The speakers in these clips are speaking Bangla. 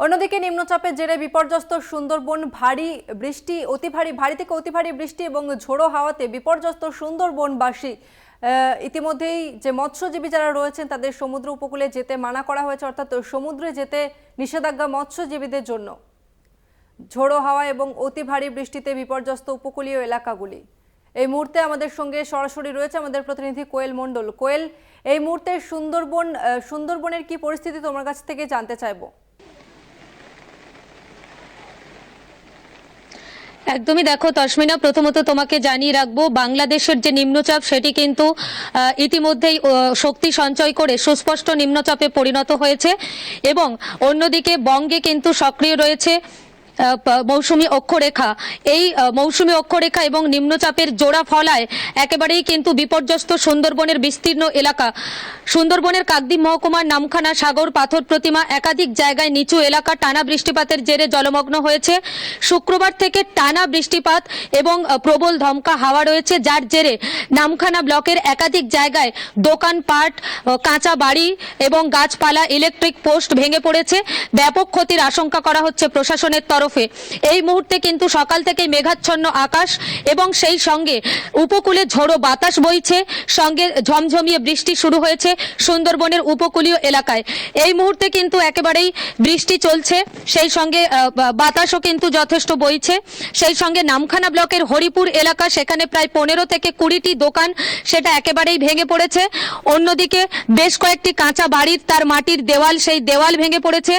অন্যদিকে নিম্নচাপের জেরে বিপর্যস্ত সুন্দরবন ভারী বৃষ্টি, অতি ভারী ভারী থেকে অতি ভারী বৃষ্টি এবং ঝোড়ো হাওয়াতে বিপর্যস্ত সুন্দরবনবাসী। ইতিমধ্যেই যে মৎস্যজীবী যারা রয়েছেন তাদের সমুদ্র উপকূলে যেতে মানা করা হয়েছে, অর্থাৎ সমুদ্রে যেতে নিষেধাজ্ঞা মৎস্যজীবীদের জন্য। ঝোড়ো হাওয়া এবং অতি ভারী বৃষ্টিতে বিপর্যস্ত উপকূলীয় এলাকাগুলি। এই মুহূর্তে আমাদের সঙ্গে সরাসরি রয়েছে আমাদের প্রতিনিধি কোয়েল মণ্ডল। কোয়েল, এই মুহূর্তে সুন্দরবন সুন্দরবনের কি পরিস্থিতি তোমার কাছ থেকে জানতে চাইব? একদমই দেখো তসমিনা, প্রথমত তোমাকে জানিয়ে রাখব, বাংলাদেশের যে নিম্নচাপ সেটি কিন্তু ইতিমধ্যেই শক্তি সঞ্চয় করে সুস্পষ্ট নিম্নচাপে পরিণত হয়েছে এবং অন্যদিকে বঙ্গে কিন্তু সক্রিয় রয়েছে। মৌসুমী অক্ষরেখা। এই মৌসুমী অক্ষরেখা এবং নিম্নচাপের জোড়া ফলায় একেবারেই কিন্তু বিপর্যস্ত সুন্দরবনের বিস্তীর্ণ এলাকা। সুন্দরবনের কাকদ্বীপ মহকুমার নামখানা সাগর পাথর প্রতিমা একাধিক জায়গায় নিচু এলাকা টানা বৃষ্টিপাতের জেরে জলমগ্ন হয়েছে। শুক্রবার থেকে টানা বৃষ্টিপাত এবং প্রবল ধমকা হাওয়া রয়েছে, যার জেরে নামখানা ব্লকের একাধিক জায়গায় দোকানপাট কাঁচা বাড়ি এবং গাছপালা, ইলেকট্রিক পোস্ট ভেঙে পড়েছে। ব্যাপক ক্ষতির আশঙ্কা করা হচ্ছে প্রশাসনের তরফে এই মুহূর্তে কিন্তু সকাল থেকে মেঘাচ্ছন্ন আকাশ এবং সেই সঙ্গে উপকূলে ঝোড়ো বাতাস বইছে। সঙ্গে ঝমঝমিয়ে বৃষ্টি শুরু হয়েছে সুন্দরবনের উপকূলীয় এলাকায়। এই মুহূর্তে কিন্তু একেবারেই বৃষ্টি চলছে। সেই সঙ্গে বাতাসও কিন্তু যথেষ্ট বইছে। সেই সঙ্গে নামখানা ব্লকের হরিপুর এলাকা, সেখানে প্রায় পনেরো থেকে কুড়িটি দোকান সেটা একেবারেই ভেঙে পড়েছে। অন্যদিকে বেশ কয়েকটি কাঁচা বাড়ির তার মাটির দেওয়াল, সেই দেওয়াল ভেঙে পড়েছে।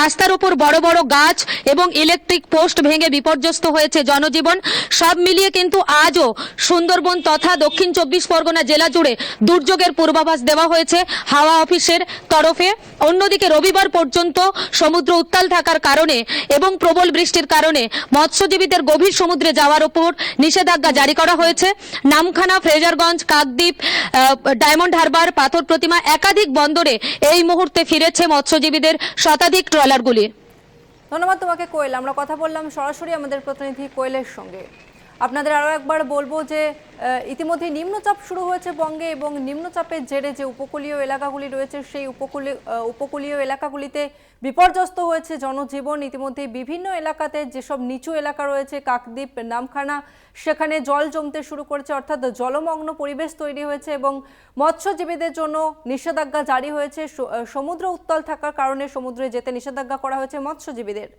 রাস্তার উপর বড় বড় গাছ এবং ইলেকট্রিক পোস্ট ভেঙে বিপর্যস্ত হয়েছে জনজীবন। সব মিলিয়ে কিন্তু আজও সুন্দরবন তথা দক্ষিণ চব্বিশ পরগনা জেলা জুড়ে দুর্যোগের পূর্বাভাস দেওয়া হয়েছে হাওয়া অফিসের তরফে। অন্যদিকে রবিবার পর্যন্ত সমুদ্র উত্তাল থাকার কারণে এবং প্রবল বৃষ্টির কারণে মৎস্যজীবীদের গভীর সমুদ্রে যাওয়ার উপর নিষেধাজ্ঞা জারি করা হয়েছে। নামখানা, ফ্রেজারগঞ্জ, কাকদ্বীপ ডায়মন্ড হারবার, পাথর প্রতিমা একাধিক বন্দরে এই মুহূর্তে ফিরেছে মৎস্যজীবীদের শতাধিক ট্রলারগুলি। ধন্যবাদ তোমাকে কোয়েল। আমরা কথা বললাম সরাসরি আমাদের প্রতিনিধি কোয়েলের সঙ্গে। আপনাদের আরও একবার বলব যে ইতিমধ্যে নিম্নচাপ শুরু হয়েছে বঙ্গে এবং নিম্নচাপের জেরে যে উপকূলীয় এলাকাগুলি রয়েছে, সেই উপকূলীয় উপকূলীয় এলাকাগুলিতে বিপর্যস্ত হয়েছে জনজীবন। ইতিমধ্যে বিভিন্ন এলাকাতে যেসব নিচু এলাকা রয়েছে, কাকদ্বীপ, নামখানা, সেখানে জল জমতে শুরু করেছে, অর্থাৎ জলমগ্ন পরিবেশ তৈরি হয়েছে এবং মৎস্যজীবীদের জন্য নিষেধাজ্ঞা জারি হয়েছে। সমুদ্র উত্তল থাকার কারণে সমুদ্রে যেতে নিষেধাজ্ঞা করা হয়েছে মৎস্যজীবীদের।